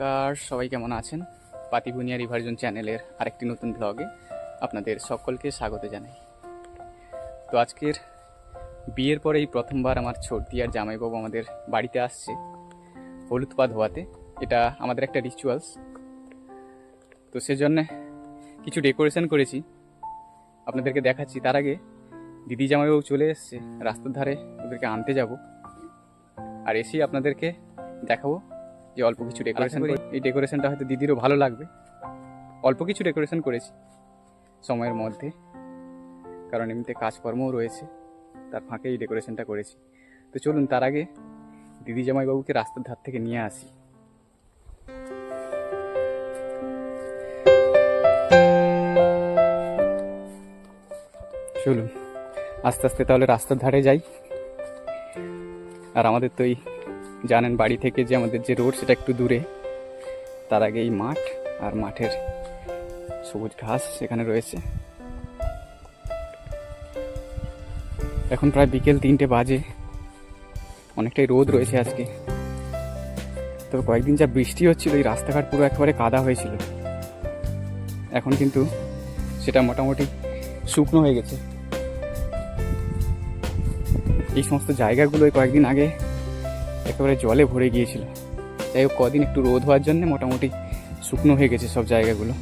নমস্কার, সবাই কেমন আছেন? পাতিবুনিয়া রিভার্জন চ্যানেলের আরেকটি নতুন ব্লগে আপনাদের সকলকে স্বাগত জানাই। তো আজকের বিয়ের পরে এই প্রথমবার আমার ছোটদি আর জামাইবাবু আমাদের বাড়িতে আসছে, হলুদ পা ধোয়াতে। এটা আমাদের একটা রিচুয়ালস তো সেজন্যে কিছু ডেকোরেশন করেছি। আপনাদেরকে দেখাচ্ছি, তার আগে দিদি জামাইবাবু চলে এসছে, রাস্তার ধারে ওদেরকে আনতে যাব। আর এসেই আপনাদেরকে দেখাবো যে অল্প কিছু ডেকোরেশন করি। এই ডেকোরেশনটা হয়তো দিদিরও ভালো লাগবে। অল্প কিছু ডেকোরেশন করেছি সময়ের মধ্যে। কারণ এমনিতে কাজকর্মও রয়েছে। তার ফাঁকে এই ডেকোরেশনটা করেছি। তো চলুন তার আগে দিদি জামাইবাবুকে রাস্তার ধার থেকে নিয়ে আসি। চলুন আস্তে আস্তে তাহলে রাস্তার ধারে যাই। আর আমাদের তো এই জানেন বাড়ি থেকে যে আমাদের যে রোড, সেটা একটু দূরে। তার আগে এই মাঠ আর মাঠের সবুজ ঘাস সেখানে রয়েছে। এখন প্রায় বিকেল তিনটে বাজে। অনেকটাই রোদ রয়েছে আজকে। তবে কয়েকদিন যা বৃষ্টি হচ্ছিল, এই রাস্তাঘাট পুরো একেবারে কাদা হয়েছিল। এখন কিন্তু সেটা মোটামুটি শুকনো হয়ে গেছে। এই সমস্ত জায়গাগুলো কয়েকদিন আগে একেবারে জলে ভরে গিয়েছিল। যাই হোক, কদিন একটু রোদ হওয়ার জন্য মোটামুটি শুকনো হয়ে গেছে সব জায়গাগুলো।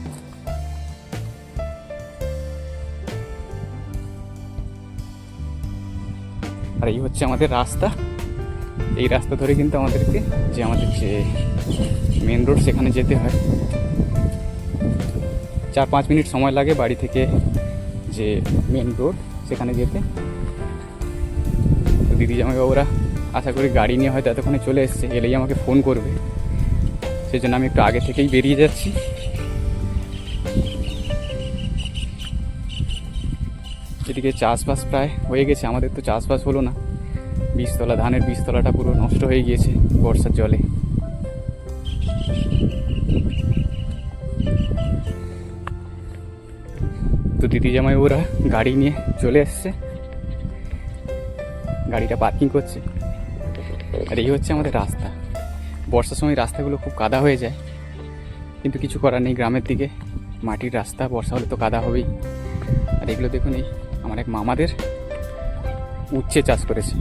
আর এই হচ্ছে আমাদের রাস্তা। এই রাস্তা ধরে কিন্তু আমাদেরকে যে আমাদের যে মেন রোড সেখানে যেতে হয়। চার পাঁচ মিনিট সময় লাগে বাড়ি থেকে যে মেন রোড সেখানে যেতে। দিদি জামাইবাবুরা আশা করি গাড়ি নিয়ে হয়তো এতক্ষণে চলে এসছে, এলেই আমাকে ফোন করবে। সেই জন্য আমি একটু আগে থেকেই বেরিয়ে যাচ্ছি। এদিকে চাষবাস প্রায় হয়ে গেছে, আমাদের তো চাষবাস হলো না। বীজতলা, ধানের বীজতলাটা পুরো নষ্ট হয়ে গিয়েছে বর্ষার জলে। তো দিদি জামাই ওরা গাড়ি নিয়ে চলে এসছে। গাড়িটা পার্কিং করছে। আর এই হচ্ছে আমাদের রাস্তা। বর্ষার সময় রাস্তাগুলো খুব কাদা হয়ে যায়। কিন্তু কিছু করার নেই গ্রামের দিকে। মাটির রাস্তা, বর্ষা হলে তো কাদা হবেই। আর এগুলো দেখুন এই, আমার এক মামাদের উচ্ছে চাষ করেছে।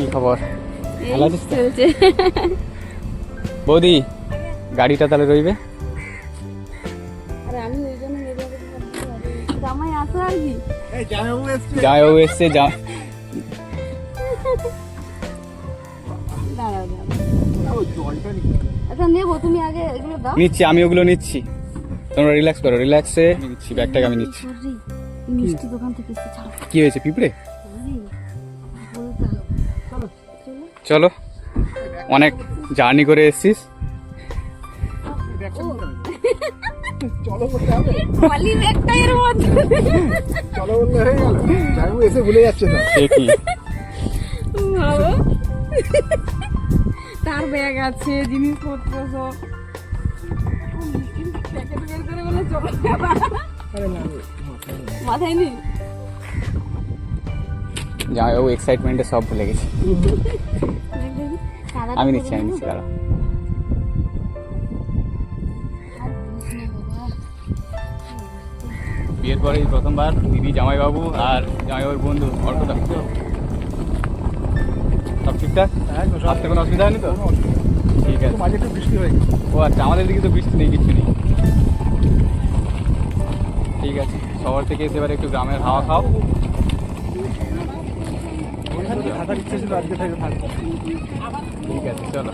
কি খবর? ভালো আছিস চলছে। বৌদি গাড়িটা তাহলে রইবে? এসছে। যা। দাঁড়াও দাঁড়াও। আচ্ছা নেব তুমি আগে নিচ্ছি আমি ওগুলো নিচ্ছি। তোমরা রিল্যাক্স করো রিল্যাক্সে নিচ্ছি ব্যাগটাকে আমি নিচ্ছি। কি হয়েছে পিঁপড়ে? চলো অনেক জার্নি করে এসছিস। তার ব্যাগ আছে জিনিসপত্র সব। মাথায় নেই? জামাইবাবু এক্সাইটমেন্টে সব ভুলে গেছে। আমি নিচ্ছি আমি নিচ্ছি দাঁড়া বিয়ের পরে প্রথমবার দিদি জামাইবাবু আর জামাইবাবুর বন্ধু অর্কদা। সব ঠিকঠাক? আসতে কোনো অসুবিধা হয়নি তো? ঠিক আছে। মাঝে একটু বৃষ্টি হয়ে ও আচ্ছা আমাদের দিকে তো বৃষ্টি নেই কিছু নেই। ঠিক আছে শহর থেকে এসে এবার একটু গ্রামের হাওয়া খাও। থাকার ইচ্ছে ছিল আজকে থেকে থাকব ঠিক আছে, চলো।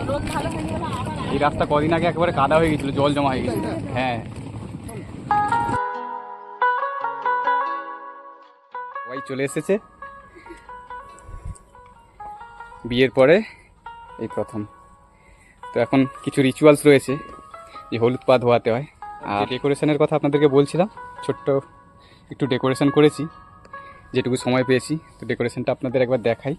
এই রাস্তা কদিন আগে একেবারে কাদা হয়ে গেছিল, জল জমা হয়ে গেছিল। হ্যাঁ। সবাই চলে এসেছে। বিয়ের পরে এই প্রথম। তো এখন কিছু রিচুয়ালস রয়েছে, যে হলুদ পা ধোয়াতে হয়। আর ডেকোরেশনের কথা আপনাদেরকে বলছিলাম, ছোট্ট একটু ডেকোরেশন করেছি, যেটুকু সময় পেয়েছি, তো ডেকোরেশনটা আপনাদের একবার দেখাই।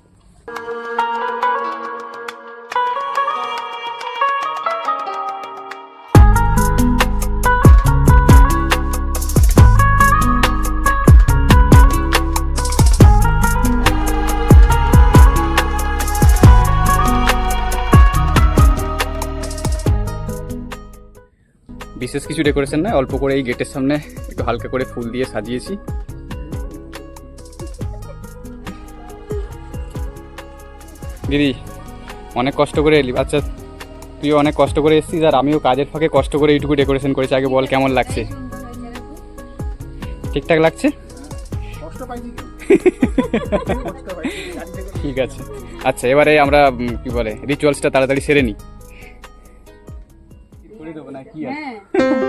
বিশেষ কিছু ডেকোরেশন নয় অল্প করে এই গেটের সামনে একটু হালকা করে ফুল দিয়ে সাজিয়েছি। দিদি অনেক কষ্ট করে এলি। আচ্ছা তুই অনেক কষ্ট করে এসেছিস আর আমিও কাজের ফাঁকে কষ্ট করে এইটুকু ডেকোরেশন করেছি। আগে বল কেমন লাগছে? ঠিকঠাক লাগছে? ঠিক আছে। আচ্ছা এবারে আমরা কি বলে রিচুয়ালসটা তাড়াতাড়ি সেরে নিই করে দেবো না কি আছে হ্যাঁ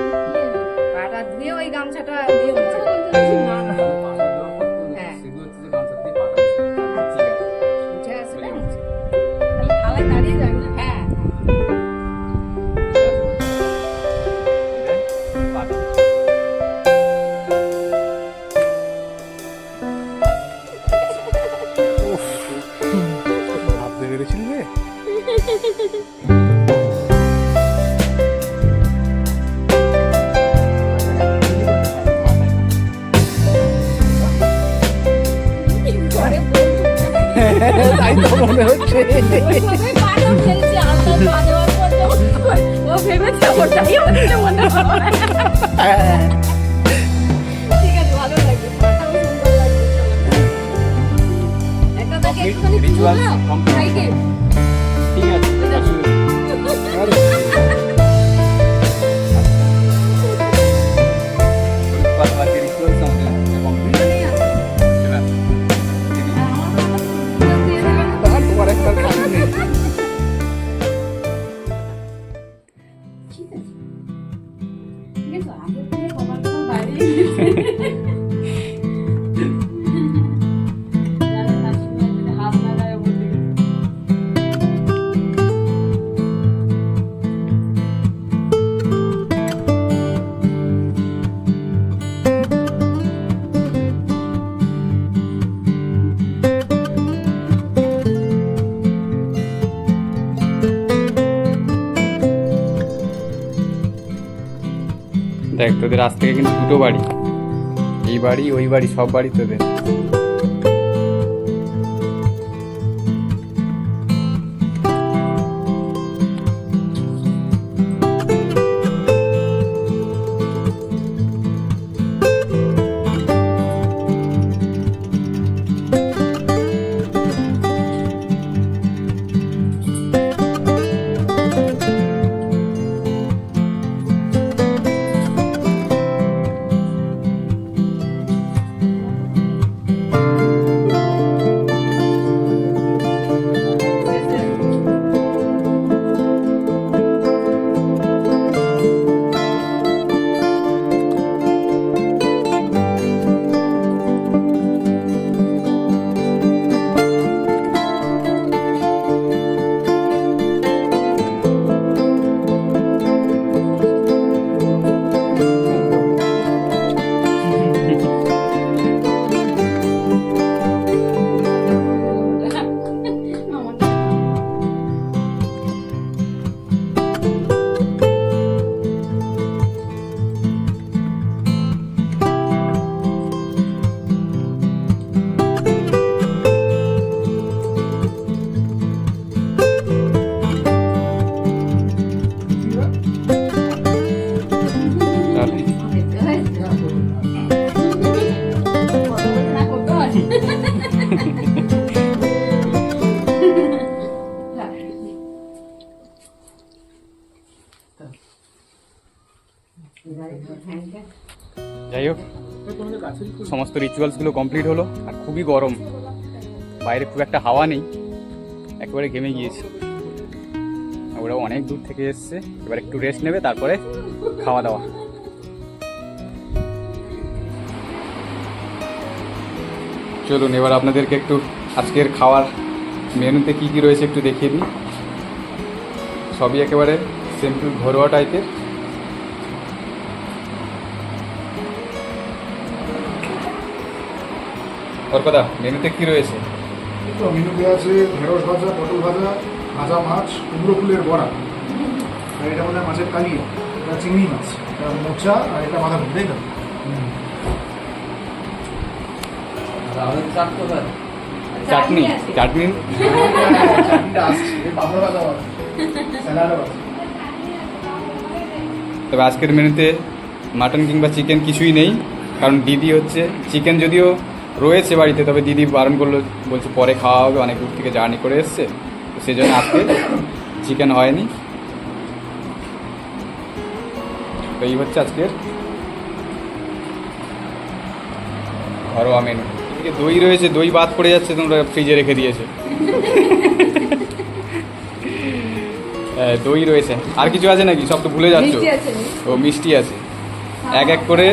ঠিক হচ্ছে ভালো লাগছে, দেখ তোদের আজ থেকে কিন্তু দুটো বাড়ি। এই বাড়ি ওই বাড়ি সব বাড়ি তোদের। যাই হোক, সমস্ত রিচুয়ালসগুলো কমপ্লিট হলো আর খুবই গরম। বাইরে খুব একটা হাওয়া নেই, একেবারে ঘেমে গিয়েছি। ওরা অনেক দূর থেকে এসছে, এবার একটু রেস্ট নেবে, তারপরে খাওয়া দাওয়া। চলুন, এবার আপনাদেরকে একটু আজকের খাওয়ার মেনুতে কী কী রয়েছে একটু দেখিয়ে দিই। সবই একেবারে সিম্পল ঘরোয়া টাইপের ওর কথা মেনুতে কি রয়েছে? তো মেনুতে আছে ঢেঁড়স ভাজা পটল ভাজা ভাজা মাছ কুমড়ো ফুলের বড়া। আর এটা মনে হয় মাছের কালিয়া এটা চিংড়ি মাছ এটা মোচা আর এটা বাঁধাকপি তাই তো? চাটনি চাটনি তবে আজকের মেনুতে মাটন কিংবা চিকেন কিছুই নেই কারণ দিদি হচ্ছে চিকেন যদিও রয়েছে বাড়িতে তবে দিদি বারণ করল বলছে পরে খাওয়া হবে অনেক দূর থেকে জার্নি করে এসছে। তো সেই জন্য আজকে চিকেন হয়নি। তো এই হচ্ছে আজকের ঘরোয়া মেনু এদিকে দই রয়েছে দই বাদ পড়ে যাচ্ছে তোমরা ফ্রিজে রেখে দিয়েছে। হ্যাঁ, দই রয়েছে। আর কিছু আছে নাকি? সব তো ভুলে যাচ্ছ। ও মিষ্টি আছে। এক এক করে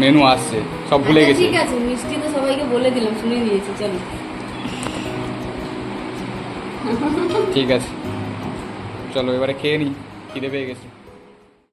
মেনু আসছে। সব ভুলে আচ্ছা, গেছি। ঠিক আছে মিষ্টি তো সবাইকে বলে দিলাম শুনে নিয়েছি চলো। ঠিক আছে। চলো এবারে খেয়ে নি খিদে পেয়ে গেছে।